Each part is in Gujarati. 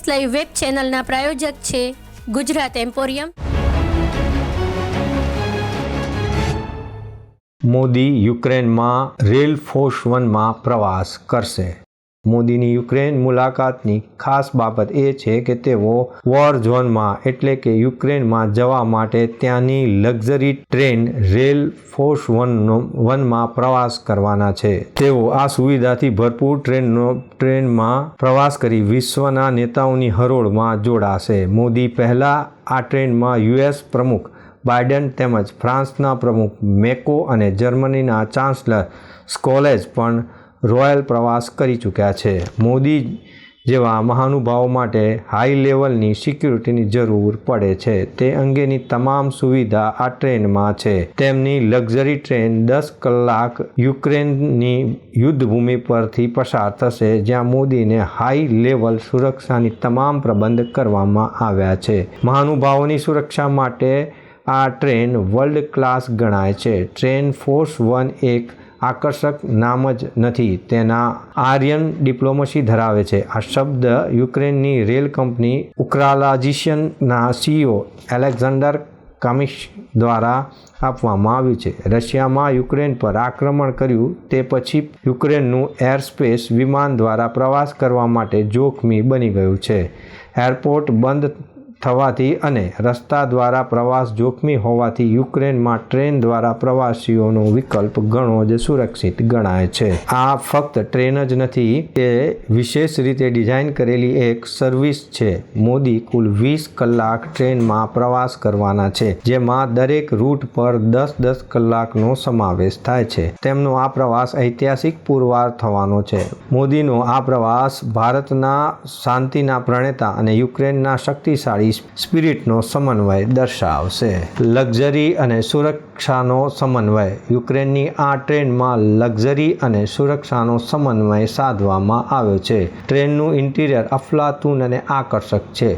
એસ લાઈવ વેબ ચેનલના પ્રાયોજક છે ગુજરાત એમ્પોરિયમ. મોદી યુક્રેનમાં રેલ ફોર્સ વનમાં પ્રવાસ કરશે. મોદીની યુક્રેન મુલાકાતની ખાસ બાબત એ છે કે તેઓ વોર ઝોનમાં એટલે કે યુક્રેનમાં જવા માટે ત્યાંની લક્ઝરી ટ્રેન રેલ ફોર્સ વનનો વનમાં પ્રવાસ કરવાના છે. તેઓ આ સુવિધાથી ભરપૂર ટ્રેનનો, ટ્રેનમાં પ્રવાસ કરી વિશ્વના નેતાઓની હરોળમાં જોડાશે. મોદી પહેલા આ ટ્રેનમાં યુએસ પ્રમુખ બાઇડન તેમજ ફ્રાન્સના પ્રમુખ મેકો અને જર્મનીના ચાન્સલર સ્કોલેજ પણ રોયલ પ્રવાસ કરી ચૂક્યા છે. મોદી જેવા મહાનુભાવો માટે હાઈ લેવલની સિક્યુરિટીની જરૂર પડે છે. તે અંગેની તમામ સુવિધા આ ટ્રેનમાં છે. તેમની લક્ઝરી ટ્રેન દસ કલાક યુક્રેનની યુદ્ધભૂમિ પરથી પસાર થશે, જ્યાં મોદીને હાઈ લેવલ સુરક્ષાની તમામ પ્રબંધ કરવામાં આવ્યા છે. મહાનુભાવોની સુરક્ષા માટે આ ટ્રેન વર્લ્ડ ક્લાસ ગણાય છે. ટ્રેન ફોર્સ વન એક આકર્ષક નામ જ નથી. તેના આર્યન ડિપ્લોમસી ધરાવે છે. આ શબ્દ યુક્રેનની રેલ કંપની ઉક્રાલાજિશિયનના સીઈઓ એલેક્ઝાન્ડર કામિશ દ્વારા આપવામાં આવ્યું છે. રશિયામાં યુક્રેન પર આક્રમણ કર્યું તે પછી યુક્રેનનું એરસ્પેસ વિમાન દ્વારા પ્રવાસ કરવા માટે જોખમી બની ગયું છે. એરપોર્ટ બંધ થવાથી અને રસ્તા દ્વારા પ્રવાસ જોખમી હોવાથી યુક્રેનમાં ટ્રેન દ્વારા પ્રવાસીઓનો વિકલ્પ ઘણો જ સુરક્ષિત ગણાય છે. આ ફક્ત ટ્રેન જ નથી, તે વિશેષ રીતે ડિઝાઇન કરેલી એક સર્વિસ છે. મોદી કુલ વીસ કલાક ટ્રેનમાં પ્રવાસ કરવાના છે, જેમાં દરેક રૂટ પર દસ દસ કલાકનો સમાવેશ થાય છે. તેમનો આ પ્રવાસ ઐતિહાસિક પુરવાર થવાનો છે. મોદીનો આ પ્રવાસ ભારતના શાંતિના પ્રણેતા અને યુક્રેનના શક્તિશાળી સ્પિરિટનો સમન્વય દર્શાવશે. લક્ઝરી અને સુરક્ષાનો સમન્વય. યુક્રેનની આ ટ્રેનમાં લક્ઝરી અને સુરક્ષાનો સમન્વય સાધવામાં આવ્યો છે. ટ્રેનનું ઇન્ટિરિયર અફલાતુન અને આકર્ષક છે.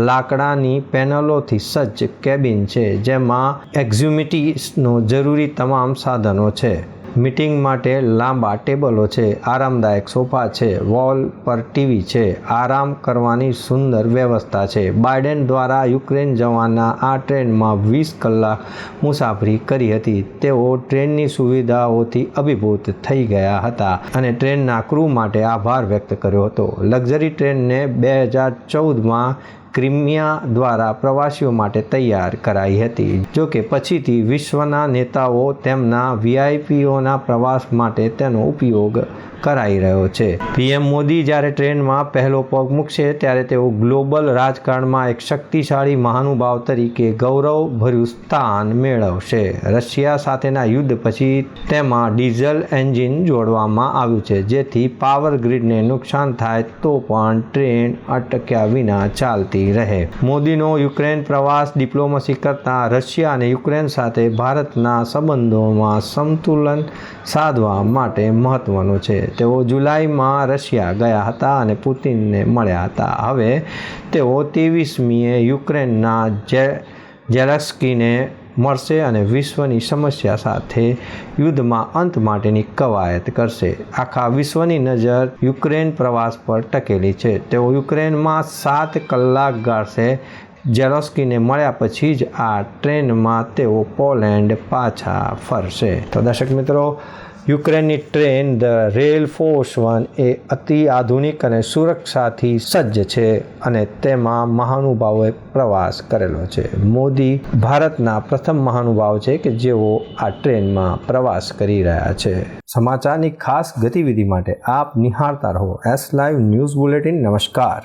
લાકડાની પેનલોથી સજ્જ કેબિન છે, જેમાં એક્ઝ્યુમિટીસનો જરૂરી તમામ સાધનો છે. મીટિંગ માટે લાંબા ટેબલો છે, આરામદાયક સોફા છે, વોલ પર ટીવી છે, આરામ કરવાની સુંદર વ્યવસ્થા છે. બાઇડેન દ્વારા યુક્રેન જવાના આ ટ્રેનમાં વીસ કલાક મુસાફરી કરી હતી. તેઓ ટ્રેનની સુવિધાઓથી અભિભૂત થઈ ગયા હતા અને ટ્રેનના ક્રૂ માટે આભાર વ્યક્ત કર્યો હતો. લક્ઝરી ટ્રેનને બે હજાર ચૌદમાં ક્રિમિયા દ્વારા પ્રવાસીઓ માટે તૈયાર કરાઈ હતી. જો કે પછીથી વિશ્વના નેતાઓ તેમના વીઆઈપીઓના પ્રવાસ માટે તેનો ઉપયોગ કરાઈ રહ્યો છે. પીએમ મોદી જ્યારે ટ્રેનમાં પહેલો પગ મૂકશે ત્યારે તેઓ ગ્લોબલ રાજકારણમાં એક શક્તિશાળી મહાનુભાવ તરીકે ગૌરવભર્યું સ્થાન મેળવશે. રશિયા સાથેના યુદ્ધ પછી તેમાં ડીઝલ એન્જિન જોડવામાં આવ્યું છે. જેથી પાવર ગ્રીડને નુકસાન થાય તો પણ ટ્રેન અટક્યા વિના ચાલતી રહે. મોદીનો યુક્રેન પ્રવાસ, ડિપ્લોમસી કરતાં રશિયા અને યુક્રેન સાથે ભારતના સંબંધોમાં સંતુલન સાધવા માટે મહત્વનો છે. તેઓ જુલાઈમાં રશિયા ગયા હતા અને પુતિનને મળ્યા હતા. હવે તેઓ ત્રેવીસમીએ યુક્રેનના જે જેલેસ્કીને મળશે અને વિશ્વની સમસ્યા સાથે યુદ્ધમાં અંત માટેની કવાયત કરશે. આખા વિશ્વની નજર યુક્રેન પ્રવાસ પર ટકેલી છે. તેઓ યુક્રેનમાં સાત કલાક ગાળશે જેલોસ્કીને મળ્યા પછી જ આ ટ્રેનમાં તેઓ પોલેન્ડ પાછા ફરશે. તો દર્શક મિત્રો, યુક્રેનની train the rail force one એ અતિ આધુનિક અને સુરક્ષાથી સજ્જ છે અને તેમાં મહાનુભાવોએ પ્રવાસ કરેલો છે. મોદી ભારતના પ્રથમ મહાનુભાવ છે કે જેઓ આ ટ્રેનમાં પ્રવાસ કરી રહ્યા છે. સમાચારની ખાસ ગતિવિધિ માટે આપ નિહાળતા રહો. એસ લાઈવ ન્યૂઝ બુલેટિન, નમસ્કાર.